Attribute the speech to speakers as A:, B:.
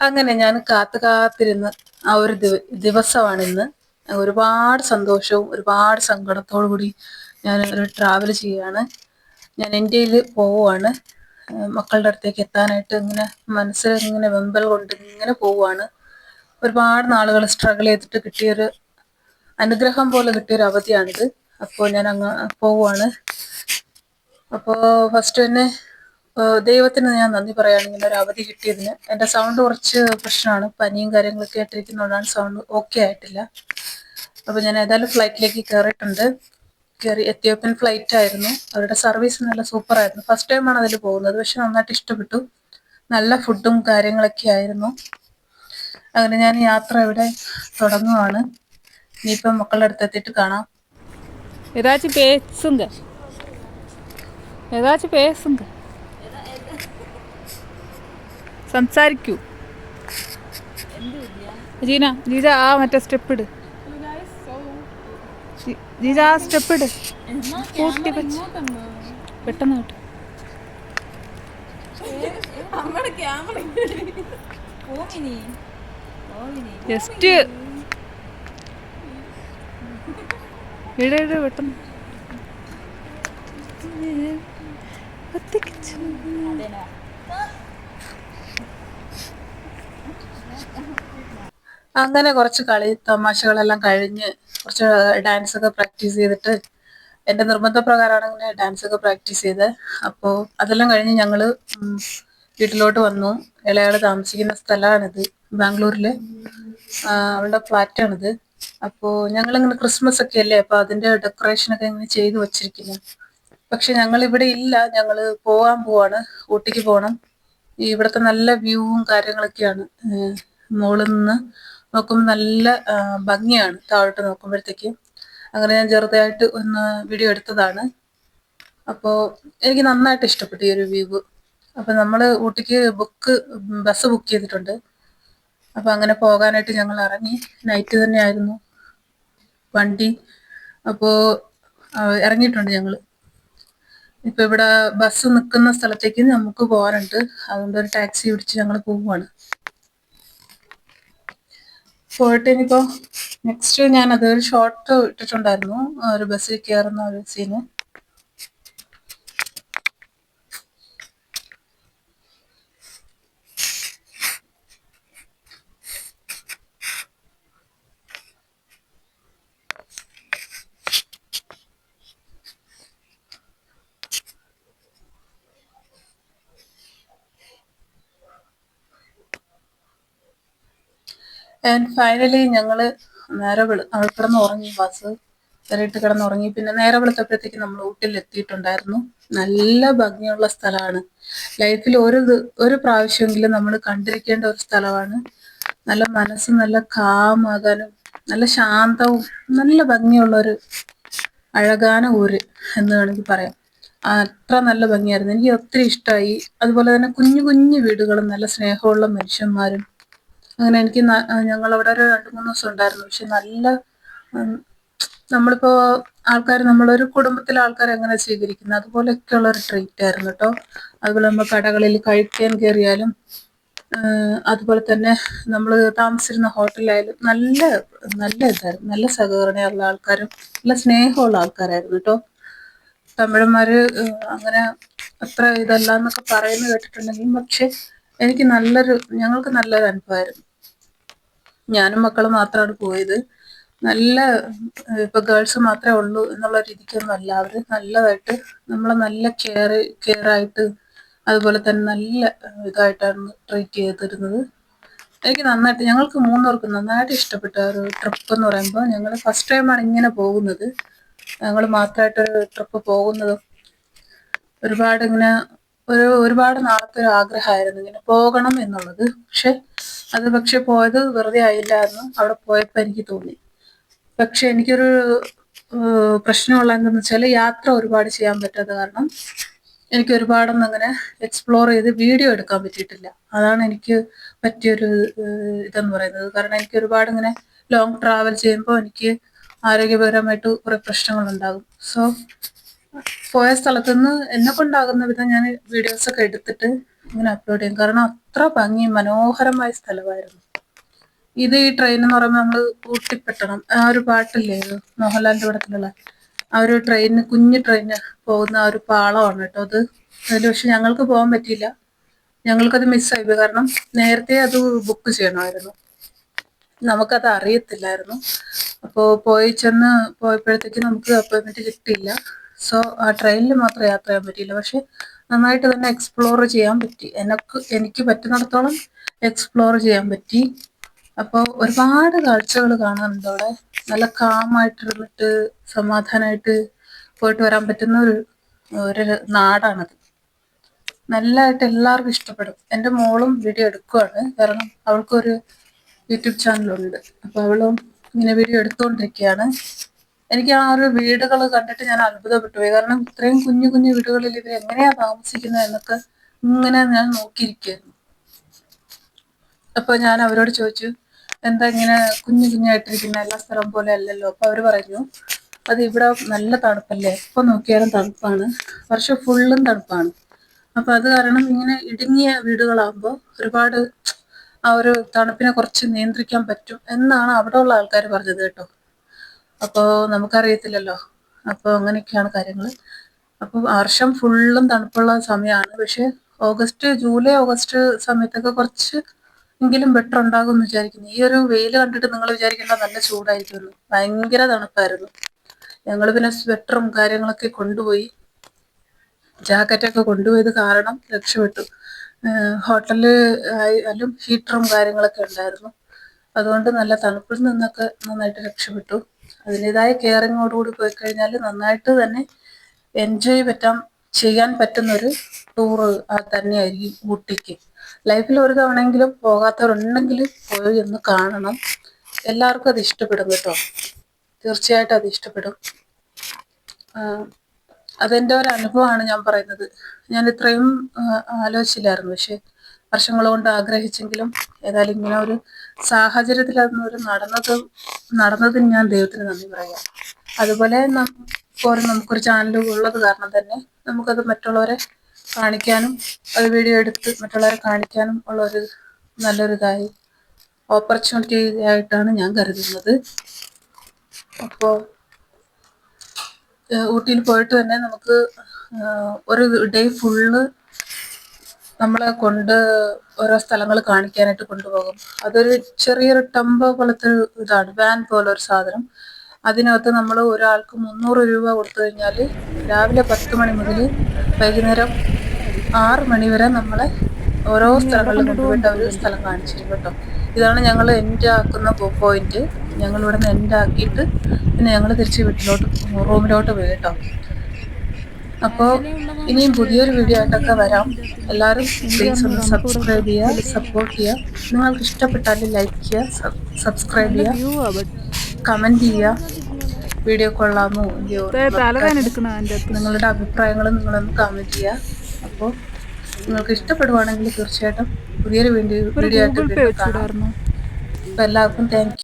A: അങ്ങനെ ഞാൻ കാത്തു കാത്തിരുന്ന് ആ ഒരു ദിവസമാണ് ഇന്ന് ഒരുപാട് സന്തോഷവും ഒരുപാട് സങ്കടത്തോടു കൂടി ഞാൻ ഒരു ട്രാവൽ ചെയ്യുകയാണ്. ഞാൻ ഇന്ത്യയിൽ പോവുകയാണ്. മക്കളുടെ അടുത്തേക്ക് എത്താനായിട്ട് ഇങ്ങനെ മനസ്സിൽ ഇങ്ങനെ വെമ്പൽ കൊണ്ട് ഇങ്ങനെ പോവുകയാണ്. ഒരുപാട് നാളുകൾ സ്ട്രഗിൾ ചെയ്തിട്ട് കിട്ടിയൊരു അനുഗ്രഹം പോലെ കിട്ടിയൊരു അവധിയാണിത്. അപ്പോൾ ഞാൻ അങ്ങ് പോവുകയാണ്. അപ്പോൾ ഫസ്റ്റ് തന്നെ ദൈവത്തിന് ഞാൻ നന്ദി പറയാണ് ഇങ്ങനെ ഒരു അവധി കിട്ടിയതിന്. എന്റെ സൗണ്ട് കുറച്ച് പ്രശ്നമാണ്. പനിയും കാര്യങ്ങളൊക്കെ ആയിട്ടിരിക്കുന്നതുകൊണ്ടാണ് സൗണ്ട് ഓക്കെ ആയിട്ടില്ല. അപ്പോൾ ഞാൻ ഏതായാലും ഫ്ലൈറ്റിലേക്ക് കയറിയിട്ടുണ്ട്. കയറി എത്യോപ്യൻ ഫ്ലൈറ്റ് ആയിരുന്നു. അവരുടെ സർവീസ് നല്ല സൂപ്പർ ആയിരുന്നു. ഫസ്റ്റ് ടൈമാണ് അതിൽ പോകുന്നത്. പക്ഷെ നന്നായിട്ട് ഇഷ്ടപ്പെട്ടു. നല്ല ഫുഡും കാര്യങ്ങളൊക്കെ ആയിരുന്നു. അങ്ങനെ ഞാൻ യാത്ര ഇവിടെ തുടങ്ങുവാണ്. ഇനിയിപ്പം മക്കളുടെ അടുത്ത് എത്തിയിട്ട് കാണാം.
B: ഏതാച്ചും പേസുണ്ട് ഏതാച്ചും പേസുണ്ട് സംസാരിക്കൂ. ജീന ജീജ ആ മറ്റേ സ്റ്റെപ്പ് ഇട്. ജീജ ആ സ്റ്റെപ്പ് ഇട്. കൂട്ടി വെച്ച്. പെട്ടെന്ന് കേട്ടോ. ജസ്റ്റ് ഇട ഇട പെട്ടെന്ന്. കത്തിക്കിച്ചു.
A: അങ്ങനെ കുറച്ച് കളി തമാശകളെല്ലാം കഴിഞ്ഞ് കുറച്ച് ഡാൻസ് ഒക്കെ പ്രാക്ടീസ് ചെയ്തിട്ട് എന്റെ നിർബന്ധപ്രകാരമാണ് ഇങ്ങനെ ഡാൻസ് ഒക്കെ പ്രാക്ടീസ് ചെയ്ത് അപ്പോൾ അതെല്ലാം കഴിഞ്ഞ് ഞങ്ങൾ വീട്ടിലോട്ട് വന്നു. ഇളയാൾ താമസിക്കുന്ന സ്ഥലമാണിത്. ബാംഗ്ലൂരിൽ അവളുടെ ഫ്ലാറ്റാണിത്. അപ്പോൾ ഞങ്ങളിങ്ങനെ ക്രിസ്മസ് ഒക്കെ അല്ലേ അപ്പോൾ അതിന്റെ ഡെക്കറേഷനൊക്കെ ഇങ്ങനെ ചെയ്തു വച്ചിരിക്കുന്നു. പക്ഷെ ഞങ്ങൾ ഇവിടെ ഇല്ല. ഞങ്ങൾ പോകാൻ പോവാണ്. ഊട്ടിക്ക് പോകണം ഇവിടുത്തെ നല്ല വ്യൂവും കാര്യങ്ങളൊക്കെയാണ്. മുകളിൽ നിന്ന് നോക്കുമ്പോൾ നല്ല ഭംഗിയാണ്. താഴോട്ട് നോക്കുമ്പോഴത്തേക്ക്. അങ്ങനെ ഞാൻ ചെറുതായിട്ട് ഒന്ന് വീഡിയോ എടുത്തതാണ്. അപ്പോൾ എനിക്ക് നന്നായിട്ട് ഇഷ്ടപ്പെട്ടു ഈ ഒരു വ്യൂ അപ്പോൾ നമ്മൾ ഊട്ടിക്ക് ബുക്ക് ബസ് ബുക്ക് ചെയ്തിട്ടുണ്ട്. അപ്പോൾ അങ്ങനെ പോകാനായിട്ട് ഞങ്ങൾ ഇറങ്ങി. നൈറ്റ് തന്നെയായിരുന്നു വണ്ടി. അപ്പോൾ ഇറങ്ങിയിട്ടുണ്ട് ഞങ്ങൾ ഇപ്പം ഇവിടെ ബസ് നിൽക്കുന്ന സ്ഥലത്തേക്ക് നമുക്ക് പോകാനുണ്ട്. അതുകൊണ്ട് ഒരു ടാക്സി പിടിച്ച് ഞങ്ങൾ പോവുകയാണ് പോയിട്ട് ഇനിയിപ്പോ നെക്സ്റ്റ് ഞാൻ അതൊരു ഷോർട്ട് ഇട്ടിട്ടുണ്ടായിരുന്നു. ഒരു ബസ്സിൽ കയറുന്ന ഒരു സീന് ആൻഡ് ഫൈനലി ഞങ്ങൾ നേരെ വെളു കിടന്ന് ഉറങ്ങി. ബസ് കയറിയിട്ട് കിടന്ന് ഉറങ്ങി. പിന്നെ നേരെ വെളുത്തപ്പോഴത്തേക്ക് നമ്മൾ ഊട്ടിൽ എത്തിയിട്ടുണ്ടായിരുന്നു നല്ല ഭംഗിയുള്ള സ്ഥലമാണ്. ലൈഫിൽ ഒരു ഒരു പ്രാവശ്യമെങ്കിലും നമ്മൾ കണ്ടിരിക്കേണ്ട ഒരു സ്ഥലമാണ്. നല്ല മനസ്സ് നല്ല കാമാകാനും നല്ല ശാന്തവും നല്ല ഭംഗിയുള്ള ഒരു അഴകാന ഊര് എന്ന് വേണമെങ്കിൽ പറയാം. അത്ര നല്ല ഭംഗിയായിരുന്നു. എനിക്ക് ഒത്തിരി ഇഷ്ടമായി. അതുപോലെ തന്നെ കുഞ്ഞു കുഞ്ഞു വീടുകളും നല്ല സ്നേഹമുള്ള മനുഷ്യന്മാരും അങ്ങനെ എനിക്ക് ഞങ്ങൾ അവിടെ ഒരു രണ്ട് മൂന്ന് ദിവസം ഉണ്ടായിരുന്നു. പക്ഷെ നല്ല നമ്മളിപ്പോ ആൾക്കാർ നമ്മളൊരു കുടുംബത്തിലെ ആൾക്കാർ എങ്ങനെ സ്വീകരിക്കുന്നത് അതുപോലെയൊക്കെയുള്ള ഒരു ട്രീറ്റ് ആയിരുന്നു കേട്ടോ. അതുപോലെ നമ്മൾ കടകളിൽ കഴിക്കാൻ കയറിയാലും അതുപോലെ തന്നെ നമ്മൾ താമസിച്ചിരുന്ന ഹോട്ടലായാലും നല്ല നല്ല ഇതായിരുന്നു. നല്ല സഹകരണമുള്ള ആൾക്കാരും നല്ല സ്നേഹമുള്ള ആൾക്കാരായിരുന്നു കേട്ടോ. തമിഴന്മാര് അങ്ങനെ അത്ര ഇതല്ല എന്നൊക്കെ പറയുന്നത് കേട്ടിട്ടുണ്ടെങ്കിലും പക്ഷെ എനിക്ക് നല്ലൊരു ഞങ്ങൾക്ക് നല്ലൊരു അനുഭവമായിരുന്നു. ഞാനും മക്കളും മാത്രമാണ് പോയത്. നല്ല ഇപ്പൊ ഗേൾസ് മാത്രമേ ഉള്ളൂ എന്നുള്ള രീതിക്കൊന്നും അല്ല. അവർ നല്ലതായിട്ട് നമ്മളെ നല്ല കെയർ കെയർ ആയിട്ട് അതുപോലെ തന്നെ നല്ല ഇതായിട്ടാണ് ട്രീറ്റ് ചെയ്തിരുന്നത്. എനിക്ക് നന്നായിട്ട് ഞങ്ങൾക്ക് മൂന്നുപേർക്കും നന്നായിട്ട് ഇഷ്ടപ്പെട്ട ഒരു ട്രിപ്പ് എന്ന് പറയുമ്പോൾ ഞങ്ങൾ ഫസ്റ്റ് ടൈമാണ് ഇങ്ങനെ പോകുന്നത്. ഞങ്ങൾ മാത്രമായിട്ടൊരു ട്രിപ്പ് പോകുന്നതും. ഒരുപാട് ഇങ്ങനെ ഒരു ഒരുപാട് നാളത്തെ ഒരു ആഗ്രഹമായിരുന്നു. ഇങ്ങനെ പോകണം എന്നുള്ളത്. പക്ഷെ അത് പക്ഷെ പോയത് വെറുതെ ആയില്ലായിരുന്നു. അവിടെ പോയപ്പോൾ എനിക്ക് തോന്നി. പക്ഷെ എനിക്കൊരു പ്രശ്നമുള്ള എന്താണെന്ന് വെച്ചാൽ യാത്ര ഒരുപാട് ചെയ്യാൻ പറ്റാത്ത കാരണം എനിക്ക് ഒരുപാടൊന്നും അങ്ങനെ എക്സ്പ്ലോർ ചെയ്ത് വീഡിയോ എടുക്കാൻ പറ്റിയിട്ടില്ല. അതാണ് എനിക്ക് പറ്റിയൊരു ഇതെന്ന് പറയുന്നത്. കാരണം എനിക്ക് ഒരുപാട് ഇങ്ങനെ ലോങ് ട്രാവൽ ചെയ്യുമ്പോൾ എനിക്ക് ആരോഗ്യപരമായിട്ട് കുറെ പ്രശ്നങ്ങൾ ഉണ്ടാകും സോ പോയ സ്ഥലത്തുനിന്ന് എന്നെ കൊണ്ടാകുന്ന വിധം ഞാൻ വീഡിയോസ് ഒക്കെ എടുത്തിട്ട് ഇങ്ങനെ അപ്ലോഡ് ചെയ്യും. കാരണം അത്ര ഭംഗി മനോഹരമായ സ്ഥലമായിരുന്നു. ഇത് ഈ ട്രെയിൻ എന്ന് പറയുമ്പോൾ നമ്മൾ ഊട്ടിപ്പെട്ടണം. ആ ഒരു പാട്ടില്ലേ? മോഹൻലാലിന്റെ പടത്തിലുള്ള. ആ ഒരു ട്രെയിനിന് കുഞ്ഞു ട്രെയിന് പോകുന്ന ആ ഒരു പാളമാണ് കേട്ടോ അത്. അതിൽ പക്ഷെ ഞങ്ങൾക്ക് പോകാൻ പറ്റിയില്ല. ഞങ്ങൾക്കത് മിസ്സായി പോയി. കാരണം നേരത്തെ അത് ബുക്ക് ചെയ്യണമായിരുന്നു. നമുക്കത് അറിയത്തില്ലായിരുന്നു. അപ്പോൾ പോയി ചെന്ന് പോയപ്പോഴത്തേക്ക് നമുക്ക് അപ്പോയിൻമെന്റ് കിട്ടിയില്ല. സോ ആ ട്രെയിനിൽ മാത്രം യാത്ര ചെയ്യാൻ പറ്റിയില്ല. പക്ഷെ നന്നായിട്ട് തന്നെ എക്സ്പ്ലോർ ചെയ്യാൻ പറ്റി. എനക്ക് എനിക്ക് പറ്റുന്നിടത്തോളം എക്സ്പ്ലോർ ചെയ്യാൻ പറ്റി. അപ്പോൾ ഒരുപാട് കാഴ്ചകൾ കാണുന്നുണ്ട് അവിടെ. നല്ല കാമായിട്ടിരുന്നിട്ട് സമാധാനമായിട്ട് പോയിട്ട് വരാൻ പറ്റുന്ന ഒരു ഒരു നാടാണത്. നല്ലതായിട്ട് എല്ലാവർക്കും ഇഷ്ടപ്പെടും. എന്റെ മോളും വീഡിയോ എടുക്കുവാണ്. കാരണം അവൾക്കൊരു യൂട്യൂബ് ചാനലുണ്ട് അപ്പോൾ അവളും ഇങ്ങനെ വീഡിയോ എടുത്തുകൊണ്ടിരിക്കുകയാണ് എനിക്ക് ആ ഒരു വീടുകൾ കണ്ടിട്ട് ഞാൻ അത്ഭുതപ്പെട്ടു പോയി. കാരണം ഇത്രയും കുഞ്ഞു കുഞ്ഞു വീടുകളിൽ ഇവർ എങ്ങനെയാ താമസിക്കുന്നത് എന്നൊക്കെ ഇങ്ങനെ ഞാൻ നോക്കിയിരിക്കുന്നു അപ്പൊ ഞാൻ അവരോട് ചോദിച്ചു എന്താ ഇങ്ങനെ കുഞ്ഞു കുഞ്ഞായിട്ടിരിക്കുന്ന എല്ലാ സ്ഥലം പോലെ അല്ലല്ലോ? അപ്പൊ അവർ പറഞ്ഞു അത് ഇവിടെ നല്ല തണുപ്പല്ലേ? എപ്പൊ നോക്കിയാലും തണുപ്പാണ്. വർഷം ഫുള്ളും തണുപ്പാണ്. അപ്പൊ അത് കാരണം ഇങ്ങനെ ഇടുങ്ങിയ വീടുകളാകുമ്പോൾ ഒരുപാട് ആ ഒരു തണുപ്പിനെ കുറച്ച് നിയന്ത്രിക്കാൻ പറ്റും എന്നാണ് അവിടെ ഉള്ള ആൾക്കാർ പറഞ്ഞത് കേട്ടോ. അപ്പോൾ നമുക്കറിയത്തില്ലല്ലോ. അപ്പോൾ അങ്ങനെയൊക്കെയാണ് കാര്യങ്ങൾ അപ്പോൾ വർഷം ഫുള്ളും തണുപ്പുള്ള സമയമാണ് പക്ഷെ ഓഗസ്റ്റ് ജൂലൈ ഓഗസ്റ്റ് സമയത്തൊക്കെ കുറച്ച് എങ്കിലും ബെറ്റർ ഉണ്ടാകും എന്ന് വിചാരിക്കുന്നു. ഈ ഒരു വെയിൽ കണ്ടിട്ട് നിങ്ങൾ വിചാരിക്കേണ്ട നല്ല ചൂടായിരിക്കുന്നു ഭയങ്കര തണുപ്പായിരുന്നു. ഞങ്ങൾ പിന്നെ സ്വെറ്ററും കാര്യങ്ങളൊക്കെ കൊണ്ടുപോയി. ജാക്കറ്റൊക്കെ കൊണ്ടുപോയത് കാരണം രക്ഷപ്പെട്ടു. ഹോട്ടലിൽ ആയാലും ഹീറ്ററും കാര്യങ്ങളൊക്കെ ഉണ്ടായിരുന്നു. അതുകൊണ്ട് നല്ല തണുപ്പിൽ നിന്നൊക്കെ നന്നായിട്ട് രക്ഷപ്പെട്ടു. അതിന്റെതായ കെയറിങ്ങോടുകൂടി പോയി കഴിഞ്ഞാൽ നന്നായിട്ട് തന്നെ എൻജോയ് പറ്റാൻ ചെയ്യാൻ പറ്റുന്നൊരു ടൂറ് തന്നെയായിരിക്കും ഊട്ടിക്ക്. ലൈഫിൽ ഒരു തവണയെങ്കിലും പോകാത്തവരുണ്ടെങ്കിൽ പോയി ഒന്ന് കാണണം. എല്ലാവർക്കും അത് ഇഷ്ടപ്പെടും കേട്ടോ. തീർച്ചയായിട്ടും അത് ഇഷ്ടപ്പെടും. അതെന്റെ ഒരു അനുഭവമാണ് ഞാൻ പറയുന്നത്. ഞാൻ ഇത്രയും ആലോചിച്ചില്ലായിരുന്നു. പക്ഷെ വർഷങ്ങൾ കൊണ്ട് ആഗ്രഹിച്ചെങ്കിലും ഏതായാലും ഇങ്ങനെ ഒരു സാഹചര്യത്തിൽ അതൊരു നടന്നത് നടന്നതിന് ഞാൻ ദൈവത്തിന് നന്ദി പറയാം അതുപോലെ ഇപ്പോൾ നമുക്കൊരു ചാനൽ ഉള്ളത് കാരണം തന്നെ നമുക്കത് മറ്റുള്ളവരെ കാണിക്കാനും അത് വീഡിയോ എടുത്ത് മറ്റുള്ളവരെ കാണിക്കാനും ഉള്ള ഒരു നല്ലൊരു ഇതായി ഓപ്പർച്യൂണിറ്റി ആയിട്ടാണ് ഞാൻ കരുതുന്നത്. അപ്പോൾ ഊട്ടിയിൽ പോയിട്ട് തന്നെ നമുക്ക് ഒരു ഡേ ഫുള്ള് നമ്മളെ കൊണ്ട് ഓരോ സ്ഥലങ്ങൾ കാണിക്കാനായിട്ട് കൊണ്ടുപോകും. അതൊരു ചെറിയൊരു ടെമ്പോ പോലത്തെ ഇതാണ് വാൻ പോലെ ഒരു സാധനം. അതിനകത്ത് നമ്മൾ ഒരാൾക്ക് മുന്നൂറ് രൂപ കൊടുത്തു കഴിഞ്ഞാൽ രാവിലെ പത്ത് മണി മുതൽ വൈകുന്നേരം ആറ് മണി വരെ നമ്മളെ ഓരോ സ്ഥലങ്ങളിലും കൊണ്ടുപോയിട്ട് അവർ സ്ഥലം കാണിച്ചിരുന്നു കേട്ടോ. ഇതാണ് ഞങ്ങൾ എൻഡ് ആക്കുന്ന പോയിന്റ് ഞങ്ങൾ ഇവിടെ നിന്ന് എൻഡ് ആക്കിയിട്ട് പിന്നെ ഞങ്ങൾ തിരിച്ച് വീട്ടിലോട്ട് റൂമിലോട്ട് പോയി കേട്ടോ. അപ്പോൾ ഇനിയും പുതിയൊരു വീഡിയോ ആയിട്ടൊക്കെ വരാം. എല്ലാവരും പ്ലീസ് ഒന്ന് സബ്സ്ക്രൈബ് ചെയ്യുക സപ്പോർട്ട് ചെയ്യുക. നിങ്ങൾക്ക് ഇഷ്ടപ്പെട്ടാൽ ലൈക്ക് ചെയ്യുക സബ്സ്ക്രൈബ് ചെയ്യുക
B: കമന്റ്
A: കമന്റ് ചെയ്യുക. വീഡിയോ കൊള്ളാമോ? ഇല്ലയോ? നിങ്ങളുടെ അഭിപ്രായങ്ങൾ നിങ്ങളൊന്ന് കമന്റ് ചെയ്യുക. അപ്പോൾ നിങ്ങൾക്ക് ഇഷ്ടപ്പെടുവാണെങ്കിൽ തീർച്ചയായിട്ടും പുതിയൊരു വീഡിയോ വീഡിയോ ആയിട്ട് എല്ലാവർക്കും താങ്ക്